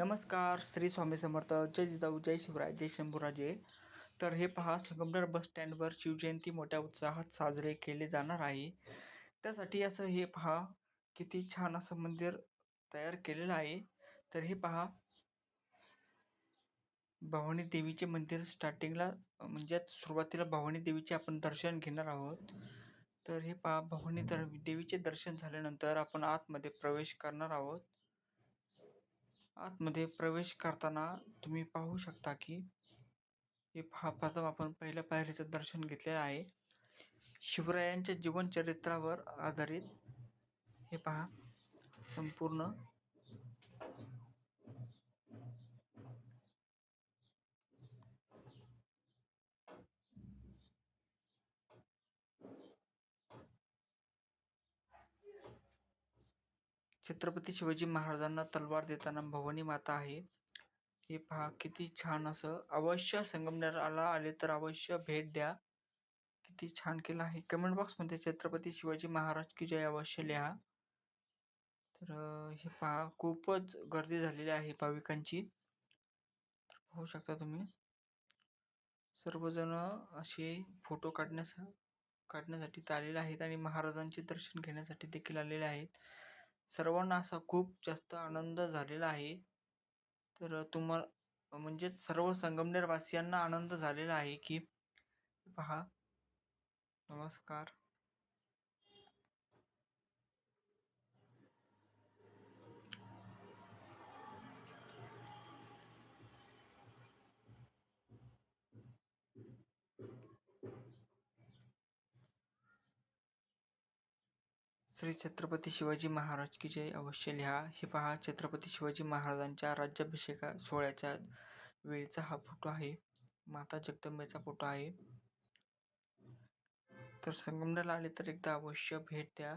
नमस्कार श्री स्वामी समर्थ. जय जिजाऊ जय शिवराय जय शंभूराजे. तर हे पहा संगमनेर बस स्टँडवर शिवजयंती मोठ्या उत्साहात साजरे केले जाणार आहे. त्यासाठी असं हे पहा किती छान असं मंदिर तयार केलेलं आहे. तर हे पहा भवानी देवीचे मंदिर स्टार्टिंगला म्हणजे सुरुवातीला भवानी देवीचे आपण दर्शन घेणार आहोत. तर हे पहा भवानी दर देवीचे दर्शन झाल्यानंतर आपण आतमध्ये प्रवेश करणार आहोत. आतमध्ये प्रवेश करताना तुम्ही पाहू शकता की हे पहा प्रथम आपण पहिल्या पायरीचं दर्शन घेतलेलं आहे. शिवरायांच्या जीवनचरित्रावर आधारित हे पहा संपूर्ण छत्रपती शिवाजी महाराजांना तलवार देताना भवानी माता आहे. हे पहा किती छान असं अवश्य संगमनेरला आले तर अवश्य भेट द्या. किती छान केलं आहे. कमेंट बॉक्समध्ये छत्रपती शिवाजी महाराज की जय अवश्य लिहा. तर हे पहा खूपच गर्दी झालेली आहे भाविकांची. तर पाहू शकता तुम्ही. सर्वजण असे फोटो काढण्यास काढण्यासाठी आलेले आहेत आणि महाराजांचे दर्शन घेण्यासाठी देखील आलेले आहेत. सर्वांना असा खूप जास्त आनंद झालेला आहे. तर तुम्हाला म्हणजेच सर्व संगमनेरवासियांना आनंद झालेला आहे की पहा नमस्कार. श्री छत्रपती शिवाजी महाराज की जय. अवश्य लिहा. हे पहा छत्रपती शिवाजी महाराजांच्या राज्याभिषेका सोहळ्याच्या वेळेचा हा फोटो आहे. माता जगदंबेचा फोटो आहे. तर संगमनेरला आले तर एकदा अवश्य भेट द्या.